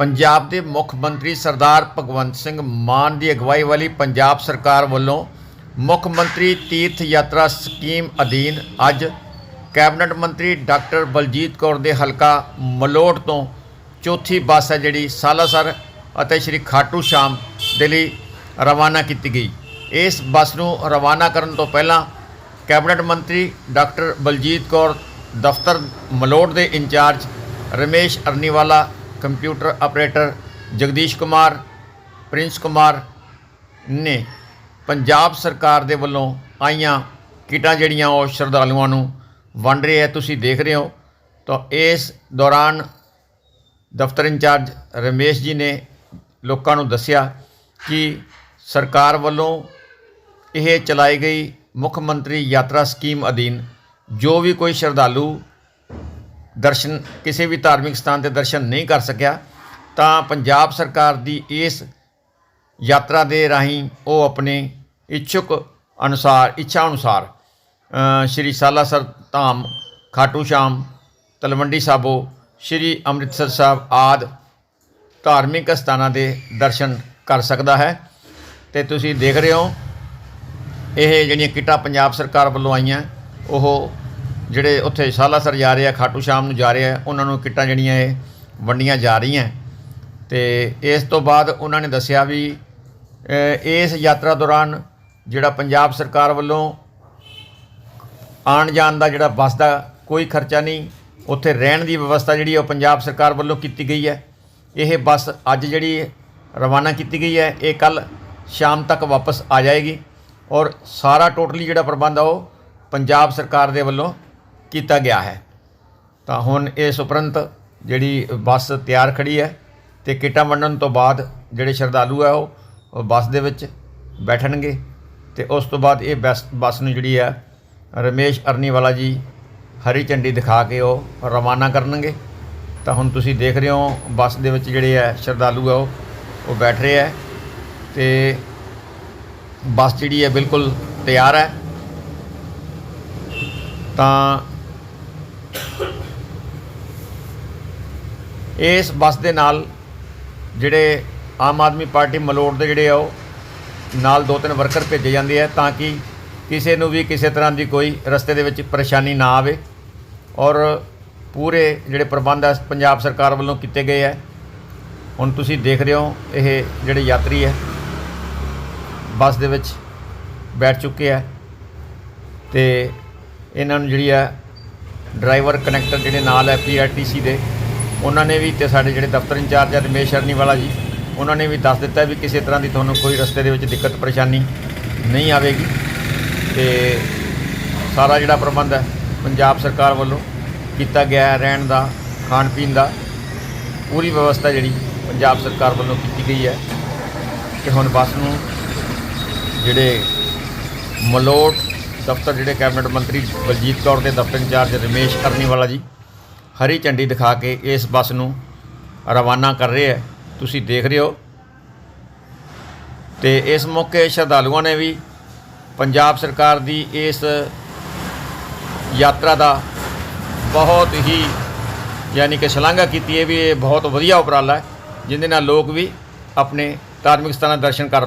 ਪੰਜਾਬ ਦੇ ਮੁੱਖ ਮੰਤਰੀ ਸਰਦਾਰ ਭਗਵੰਤ ਸਿੰਘ ਮਾਨ ਦੀ ਅਗਵਾਈ ਵਾਲੀ ਪੰਜਾਬ ਸਰਕਾਰ ਵੱਲੋਂ ਮੁੱਖ ਮੰਤਰੀ ਤੀਰਥ ਯਾਤਰਾ ਸਕੀਮ ਅਧੀਨ ਅੱਜ ਕੈਬਨਿਟ ਮੰਤਰੀ ਡਾਕਟਰ ਬਲਜੀਤ ਕੌਰ ਦੇ ਹਲਕਾ ਮਲੋਟ ਤੋਂ ਚੌਥੀ ਬੱਸ ਹੈ ਜਿਹੜੀ ਸਾਲਾਸਰ ਅਤੇ ਸ਼੍ਰੀ ਖਾਟੂ ਸ਼ਾਮ ਦੇ ਲਈ ਰਵਾਨਾ ਕੀਤੀ ਗਈ। ਇਸ ਬੱਸ ਨੂੰ ਰਵਾਨਾ ਕਰਨ ਤੋਂ ਪਹਿਲਾਂ ਕੈਬਨਿਟ ਮੰਤਰੀ ਡਾਕਟਰ ਬਲਜੀਤ ਕੌਰ ਦਫ਼ਤਰ ਮਲੋਟ ਦੇ in charge Ramesh Arniwala computer operator Jagdish Kumar, Prince Kumar ਨੇ ਪੰਜਾਬ ਸਰਕਾਰ ਦੇ ਵੱਲੋਂ ਆਈਆਂ ਕਿਟਾਂ ਜਿਹੜੀਆਂ ਉਹ ਸ਼ਰਧਾਲੂਆਂ ਨੂੰ ਵੰਡ ਰਹੇ ਹੈ ਤੁਸੀਂ ਦੇਖ ਰਹੇ ਹੋ ਤਾਂ ਇਸ ਦੌਰਾਨ ਦਫ਼ਤਰ ਇੰਚਾਰਜ ਰਮੇਸ਼ ਜੀ ਨੇ ਲੋਕਾਂ ਨੂੰ ਦੱਸਿਆ ਕਿ ਸਰਕਾਰ ਵੱਲੋਂ ਇਹ ਚਲਾਈ ਗਈ ਮੁੱਖ ਮੰਤਰੀ ਯਾਤਰਾ ਸਕੀਮ ਅਧੀਨ ਜੋ ਵੀ ਕੋਈ ਸ਼ਰਧਾਲੂ ਦਰਸ਼ਨ, ਕਿਸੇ ਵੀ ਧਾਰਮਿਕ ਸਥਾਨ ਦੇ ਦਰਸ਼ਨ ਨਹੀਂ ਕਰ ਸਕਿਆ, ਤਾਂ ਪੰਜਾਬ ਸਰਕਾਰ ਦੀ ਇਸ ਯਾਤਰਾ ਦੇ ਰਾਹੀਂ ਉਹ ਆਪਣੇ ਇੱਛੁਕ ਅਨੁਸਾਰ, ਇੱਛਾ ਅਨੁਸਾਰ ਸ਼੍ਰੀ ਸਾਲਾਸਰ ਧਾਮ, ਖਾਟੂ ਸ਼ਾਮ, ਤਲਵੰਡੀ ਸਾਬੋ, ਸ਼੍ਰੀ ਅੰਮ੍ਰਿਤਸਰ ਸਾਹਿਬ ਆਦ ਧਾਰਮਿਕ ਸਥਾਨਾਂ ਦੇ ਦਰਸ਼ਨ ਕਰ ਸਕਦਾ ਹੈ। ਤੇ ਤੁਸੀਂ ਦੇਖ ਰਹੇ ਹੋ, ਇਹ ਜਿਹੜੀਆਂ ਕਿੱਟਾਂ ਪੰਜਾਬ ਸਰਕਾਰ ਵੱਲੋਂ ਆਈਆਂ, ਉਹ ਜਿਹੜੇ ਉੱਥੇ ਸਾਲਾਸਰ ਜਾ ਰਹੇ ਆ, ਖਾਟੂ ਸ਼ਾਮ ਨੂੰ ਜਾ ਰਹੇ ਆ, ਉਹਨਾਂ ਨੂੰ ਕਿੱਟਾਂ ਜਿਹੜੀਆਂ ਇਹ ਵੰਡੀਆਂ ਜਾ ਰਹੀਆਂ। ਤੇ ਇਸ ਤੋਂ ਬਾਅਦ ਉਹਨਾਂ ਨੇ ਦੱਸਿਆ ਵੀ ਇਸ ਯਾਤਰਾ ਦੌਰਾਨ ਜਿਹੜਾ ਪੰਜਾਬ ਸਰਕਾਰ ਵੱਲੋਂ ਆਉਣ ਜਾਣ ਦਾ ਜਿਹੜਾ ਬੱਸ ਦਾ ਕੋਈ ਖਰਚਾ ਨਹੀਂ, ਉੱਥੇ ਰਹਿਣ ਦੀ ਵਿਵਸਥਾ ਜਿਹੜੀ ਉਹ ਪੰਜਾਬ ਸਰਕਾਰ ਵੱਲੋਂ ਕੀਤੀ ਗਈ ਹੈ। ਇਹ ਬੱਸ ਅੱਜ ਜਿਹੜੀ ਰਵਾਨਾ ਕੀਤੀ ਗਈ ਹੈ, ਇਹ ਕੱਲ ਸ਼ਾਮ ਤੱਕ ਵਾਪਸ ਆ ਜਾਏਗੀ ਔਰ ਸਾਰਾ ਟੋਟਲੀ ਜਿਹੜਾ ਪ੍ਰਬੰਧ ਆ ਉਹ ਪੰਜਾਬ ਸਰਕਾਰ ਦੇ ਵੱਲੋਂ ਕੀਤਾ ਗਿਆ ਹੈ। ਤਾਂ ਹੁਣ ਇਸ ਉਪਰੰਤ ਜਿਹੜੀ ਬੱਸ ਤਿਆਰ ਖੜੀ ਹੈ ਤੇ ਕਿੱਟਾਂ ਵੰਡਣ ਤੋਂ ਬਾਅਦ ਜਿਹੜੇ ਸ਼ਰਧਾਲੂ ਆ ਉਹ ਉਹ ਬੱਸ ਦੇ ਵਿੱਚ ਬੈਠਣਗੇ ਤੇ ਉਸ ਤੋਂ ਬਾਅਦ ਇਹ ਬੱਸ ਬੱਸ ਨੂੰ ਜਿਹੜੀ ਹੈ ਰਮੇਸ਼ ਅਰਨੀਵਾਲਾ ਜੀ ਹਰੀ ਝੰਡੀ ਦਿਖਾ ਕੇ ਉਹ ਰਵਾਨਾ ਕਰਨਗੇ। ਤਾਂ ਹੁਣ ਤੁਸੀਂ ਦੇਖ ਰਹੇ ਹੋ ਬੱਸ ਦੇ ਵਿੱਚ ਜਿਹੜੇ ਹੈ ਸ਼ਰਧਾਲੂ ਆ ਉਹ ਉਹ ਬੈਠ ਰਹੇ ਹੈ ਤੇ ਬੱਸ ਜਿਹੜੀ ਹੈ ਬਿਲਕੁਲ ਤਿਆਰ ਹੈ। ਤਾਂ ਇਸ ਬੱਸ ਦੇ ਨਾਲ ਜਿਹੜੇ ਆਮ ਆਦਮੀ ਪਾਰਟੀ ਮਲੋਟ ਦੇ ਜਿਹੜੇ ਆ ਉਹ ਨਾਲ ਦੋ ਤਿੰਨ ਵਰਕਰ ਭੇਜੇ ਜਾਂਦੇ ਆ ਤਾਂ ਕਿ ਕਿਸੇ ਨੂੰ ਵੀ ਕਿਸੇ ਤਰ੍ਹਾਂ ਦੀ ਕੋਈ ਰਸਤੇ ਦੇ ਵਿੱਚ ਪਰੇਸ਼ਾਨੀ ਨਾ ਆਵੇ ਔਰ ਪੂਰੇ ਜਿਹੜੇ ਪ੍ਰਬੰਧ ਆ ਪੰਜਾਬ ਸਰਕਾਰ ਵੱਲੋਂ ਕੀਤੇ ਗਏ ਆ। ਹੁਣ ਤੁਸੀਂ ਦੇਖ ਰਹੇ ਹੋ, ਇਹ ਜਿਹੜੇ ਯਾਤਰੀ ਹੈ ਬੱਸ ਦੇ ਵਿੱਚ ਬੈਠ ਚੁੱਕੇ ਆ ਤੇ ਇਹਨਾਂ ਨੂੰ ਜਿਹੜੀ ਆ ਡਰਾਈਵਰ ਕਨੈਕਟਰ ਜਿਹੜੇ ਨਾਲ ਹੈ ਪੀਆਰਟੀਸੀ ਦੇ ਉਹਨਾਂ ਨੇ ਵੀ ਤੇ ਸਾਡੇ ਜਿਹੜੇ ਦਫ਼ਤਰ ਇੰਚਾਰਜ ਆ, ਰਮੇਸ਼ ਅਰਨੀਵਾਲਾ ਜੀ, ਉਹਨਾਂ ਨੇ ਵੀ ਦੱਸ ਦਿੱਤਾ ਵੀ ਕਿਸੇ ਤਰ੍ਹਾਂ ਦੀ ਤੁਹਾਨੂੰ ਕੋਈ ਰਸਤੇ ਦੇ ਵਿੱਚ ਦਿੱਕਤ, ਪਰੇਸ਼ਾਨੀ ਨਹੀਂ ਆਵੇਗੀ। ਤੇ ਸਾਰਾ ਜਿਹੜਾ ਪ੍ਰਬੰਧ ਹੈ, ਪੰਜਾਬ ਸਰਕਾਰ ਵੱਲੋਂ ਕੀਤਾ ਗਿਆ ਹੈ, ਰਹਿਣ ਦਾ, ਖਾਣ ਪੀਣ ਦਾ, ਪੂਰੀ ਵਿਵਸਥਾ ਜਿਹੜੀ ਪੰਜਾਬ ਸਰਕਾਰ ਵੱਲੋਂ ਕੀਤੀ ਗਈ ਹੈ। ਕਿ ਹੁਣ ਬੱਸ ਨੂੰ ਜਿਹੜੇ ਮਲੋਟ ਦਫ਼ਤਰ, ਜਿਹੜੇ ਕੈਬਨਿਟ ਮੰਤਰੀ ਬਲਜੀਤ ਕੌਰ ਦੇ ਦਫ਼ਤਰ ਇੰਚਾਰਜ ਰਮੇਸ਼ ਅਰਨੀਵਾਲਾ ਜੀ ਹਰੀ ਝੰਡੀ ਦਿਖਾ ਕੇ ਇਸ ਬੱਸ ਨੂੰ ਰਵਾਨਾ ਕਰ ਰਹੇ ਹੈ। ਤੁਸੀਂ ਦੇਖ ਰਹੇ ਹੋ। ਤੇ ਇਸ ਮੌਕੇ ਸ਼ਰਧਾਲੂਆਂ ਨੇ ਵੀ ਪੰਜਾਬ ਸਰਕਾਰ ਦੀ ਇਸ ਯਾਤਰਾ ਦਾ ਬਹੁਤ ਹੀ ਯਾਨੀ ਕਿ ਸ਼ਲਾਘਾ ਕੀਤੀ ਹੈ ਵੀ ਇਹ ਬਹੁਤ ਵਧੀਆ ਉਪਰਾਲਾ ਹੈ ਜਿਹਦੇ ਨਾਲ ਲੋਕ ਵੀ ਆਪਣੇ ਧਾਰਮਿਕ ਸਥਾਨਾਂ ਦਰਸ਼ਨ ਕਰ